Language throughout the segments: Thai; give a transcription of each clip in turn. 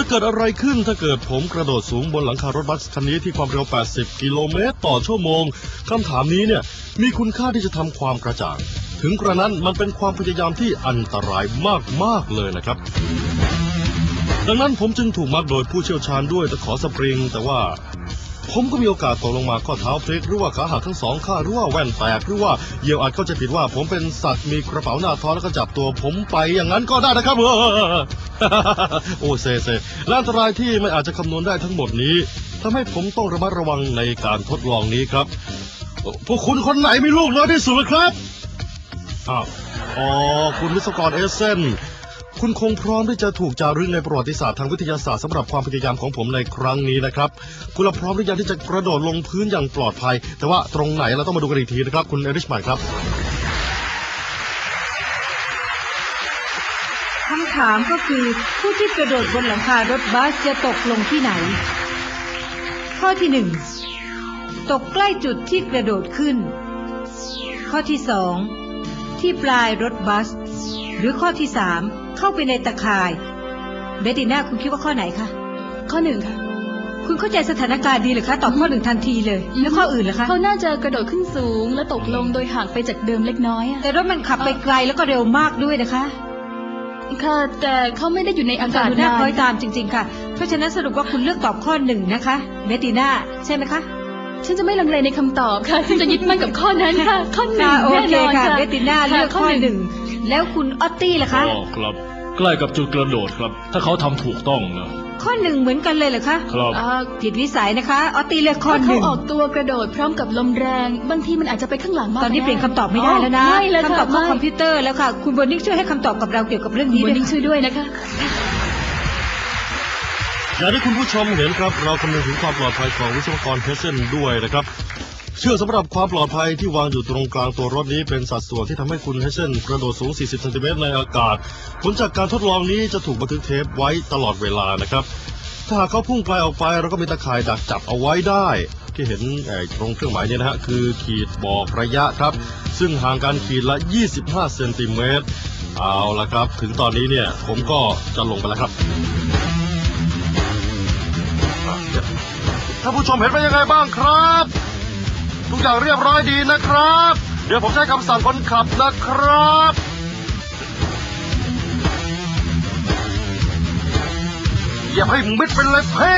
จะเกิดอะไรขึ้นถ้าเกิดผมกระโดดสูงบนหลังคารถบัสคันนี้ที่ความเร็ว 80 กิโลเมตรต่อชั่วโมงคำถามนี้เนี่ยมีคุณค่าที่จะทำความกระจ่าง ถึงกระนั้นมันเป็นความพยายามที่อันตรายมาก ๆ เลยนะครับ ดังนั้นผมจึงถูกมัดโดยผู้เชี่ยวชาญด้วยตะขอสปริง แต่ว่า ผมก็มีโอกาสตกลงมาข้อเท้าพลิกหรือว่าขาหักทั้งสองข้างหรือว่าแว่นแตกหรือว่าเหยี่ยวอาจเข้าใจผิดว่าผมเป็นสัตว์มีกระเป๋าหน้าท้องแล้วก็จับตัวผมไปอย่างนั้นก็ได้นะครับเออโอ้เซเซและอันตรายที่ไม่อาจจะคำนวณได้ทั้งหมดนี้ทำให้ผมต้องระมัดระวังในการทดลองนี้ครับ พวกคุณคนไหนมีลูกน้อยที่สุดล่ะครับอ้าวอ๋อ คุณวิศกรเอเซน คุณคงพร้อมที่จะถูกจารึกในประวัติศาสตร์ทางวิทยาศาสตร์สำหรับความพยายามของผมในครั้งนี้นะครับ คุณพร้อมหรือยังที่จะกระโดดลงพื้นอย่างปลอดภัย แต่ว่าตรงไหนเราต้องมาดูกันอีกทีนะครับ คุณเอริชใหม่ครับคำถามก็คือผู้ที่กระโดดบนหลังคารถบัสจะตกลงที่ไหน ข้อที่หนึ่งตกใกล้จุดที่กระโดดขึ้น ข้อที่สองที่ปลายรถบัส หรือข้อที่สามเข้าไปในตะข่ายเบตติน่าคุณคิดว่าข้อไหนคะ ข้อหนึ่งค่ะ คุณเข้าใจสถานการณ์ดีเหรือคะตอบข้อหนึ่งทันทีเลย แล้วข้ออื่นล่ะคะ เขาน่าจะกระโดดขึ้นสูงและตกลงโดยห่างไปจากเดิมเล็กน้อยอะแต่รถมันขับไปไกลแล้วก็เร็วมากด้วยนะคะ ค่ะ แต่เขาไม่ได้อยู่ในอาอาากกาศศน่าคล้อยนานตามจริง ๆ ค่ะ เพราะฉะนั้นสรุปว่าคุณเลือกตอบข้อหนึ่งนะคะเบตติน่าใช่ไหมคะฉันจะไม่ลังเลในคำตอบค่ะฉันจะยึดมั่นกับข้อนั้นค่ะ ข้อหนึ่งค่ะโอแน่เคนอนค่ะค่ะเบตติน่าเลือกข้อหนึ่ง แล้วคุณออตตี้ล่ะคะ อ๋อครับ ใกล้กับจุดกระโดดครับ ถ้าเขาทำถูกต้องนะ ข้อหนึ่งเหมือนกันเลยเหรอคะครับอ่าผิดวิสัยนะคะออตตี้เลือกข้อถ้าหเขานึ่งออกตัวกระโดดพร้อมกับลมแรง บางทีมันอาจจะไปข้างหลังมากตอนนี้ก็เปลี่ยนคำตอบไม่ได้แล้วนะไม่เลยค่ะคำตอบเข้าไม่คอมพิวเตอร์แล้วค่ะ คุณโบนิ่งช่วยให้คำตอบกับเราเกี่ยวกับเรื่องนี้วัด้นวยนี้ค่ะ ช่วยด้วยนะคะ อย่างที่คุณผู้ชมเห็นครับ เราคำนึงถึงความปลอดภัยของวิศวกรเทสเซนด้วยนะครับ เชื่อกสำหรับความปลอดภัยที่วางอยู่ตรงกลางตัวรถนี้เป็นสัดส่วนที่ทำให้คุณเฮเซนกระโดดสูง 40 เซนติเมตรในอากาศ ผลจากการทดลองนี้จะถูกบันทึกเทปไว้ตลอดเวลานะครับ ถ้าหากเขาพุ่งไกลออกไปเราก็มีตะข่ายดักจับเอาไว้ได้ ที่เห็นตรงเครื่องหมายเนี่ยนะฮะคือขีดบอกระยะครับ ซึ่งห่างกันขีดละ 25 เซนติเมตรเอาละครับ ถึงตอนนี้เนี่ยผมก็จะลงไปแล้วครับท่านผู้ชมเห็นเป็นยังไงบ้างครับ ทุกอย่างเรียบร้อยดีนะครับ เดี๋ยวผมจะให้คำสั่งคนขับนะครับ อย่าให้มิดเป็นเลยเพ่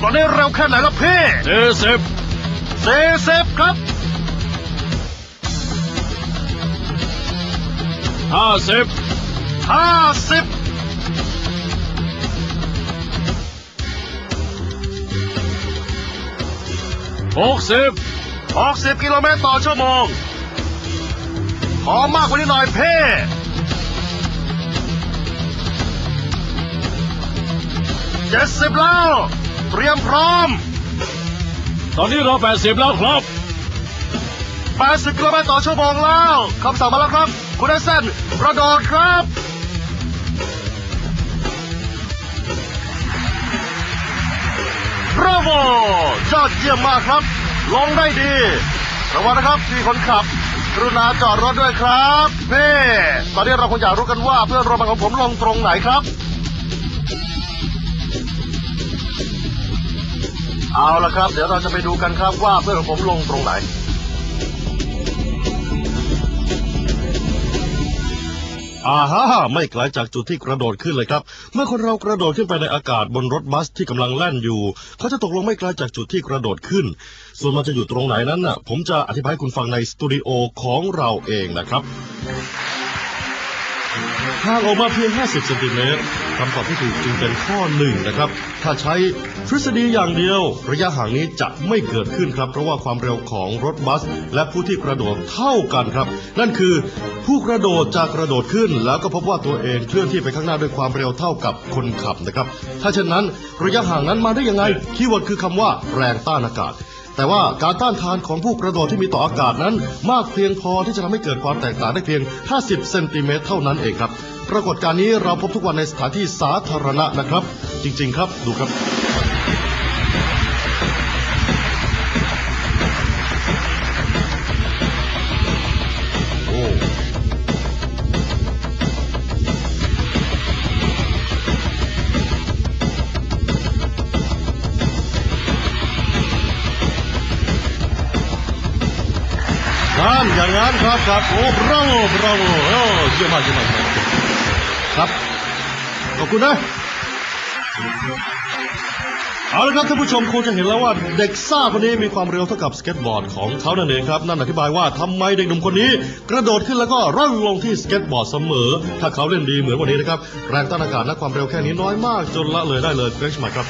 ตอนนี้เร็วแค่ไหนละเพ่เจเซฟเซเซฟครับห้าสิบห้าสิบ หกสิบหกสิบกิโลเมตรต่อชั่วโมง ขอมากกว่านี้หน่อยเพ่เจ็ดสิบแล้ว เตรียมพร้อม ตอนนี้เราแปดสิบแล้วครับ 80 กิโลเมตรต่อชั่วโมงแล้วคำสั่งมาแล้วครับ คุณไอเซนกระโดดครับ บราโวยอดเยี่ยมมากครับ ลงได้ดีระวังนะครับที่คนขับกรุณาจอดรถด้วยครับนี่ตอนนี้เราคงอยากรู้กันว่าเพื่อนโรมันของผมลงตรงไหนครับ เอาละครับ เดี๋ยวเราจะไปดูกันครับว่าเพื่อนของผมลงตรงไหน อ่าฮ่าไม่ไกลจากจุดที่กระโดดขึ้นเลยครับ เมื่อคนเรากระโดดขึ้นไปในอากาศบนรถบัสที่กำลังแล่นอยู่ เขาจะตกลงไม่ไกลจากจุดที่กระโดดขึ้น ส่วนมันจะอยู่ตรงไหนนั้นน่ะ ผมจะอธิบายให้คุณฟังในสตูดิโอของเราเองนะครับ ห่างออกมาเพียง 50เซนติเมตรคำตอบที่ถูกจึงเป็นข้อหนึ่งนะครับ ถ้าใช้ทฤษฎีอย่างเดียว ระยะห่างนี้จะไม่เกิดขึ้นครับ เพราะว่าความเร็วของรถบัส และผู้ที่กระโดดเท่ากันครับ นั่นคือผู้กระโดดจะกระโดดขึ้น แล้วก็พบว่าตัวเองเคลื่อนที่ไปข้างหน้าด้วยความเร็วเท่ากับคนขับนะครับ ถ้าเช่นนั้นระยะห่างนั้นมาได้ยังไง คีย์เวิร์ดคือคำว่าแรงต้านอากาศ แต่ว่าการต้านทานของผู้กระโดดที่มีต่ออากาศนั้น มากเพียงพอที่จะทำให้เกิดความแตกต่างได้เพียง 50 เซนติเมตรเท่านั้นเองครับ ปรากฏการณ์นี้เราพบทุกวันในสถานที่สาธารณะนะครับ จริง ๆ ครับ ดูครับ อย่างนั้นครับครับโอ้บราโวบราโวโอ้เยี่ยมมากเยี่ยมมากครับขอบคุณนะเอาละครับท่านผู้ชมคงจะเห็นแล้วว่าเด็กซ่าคนนี้มีความเร็วเท่ากับสเก็ตบอร์ดของเขานั่นเองครับนั่นอธิบายว่าทำไมเด็กหนุ่มคนนี้ กระโดดขึ้นแล้วก็ร่อนลงที่สเก็ตบอร์ดเสมอ ถ้าเขาเล่นดีเหมือนวันนี้นะครับแรงต้านอากาศและความเร็วแค่นี้น้อยมากจนละเลยได้เลยเกรชมาครับ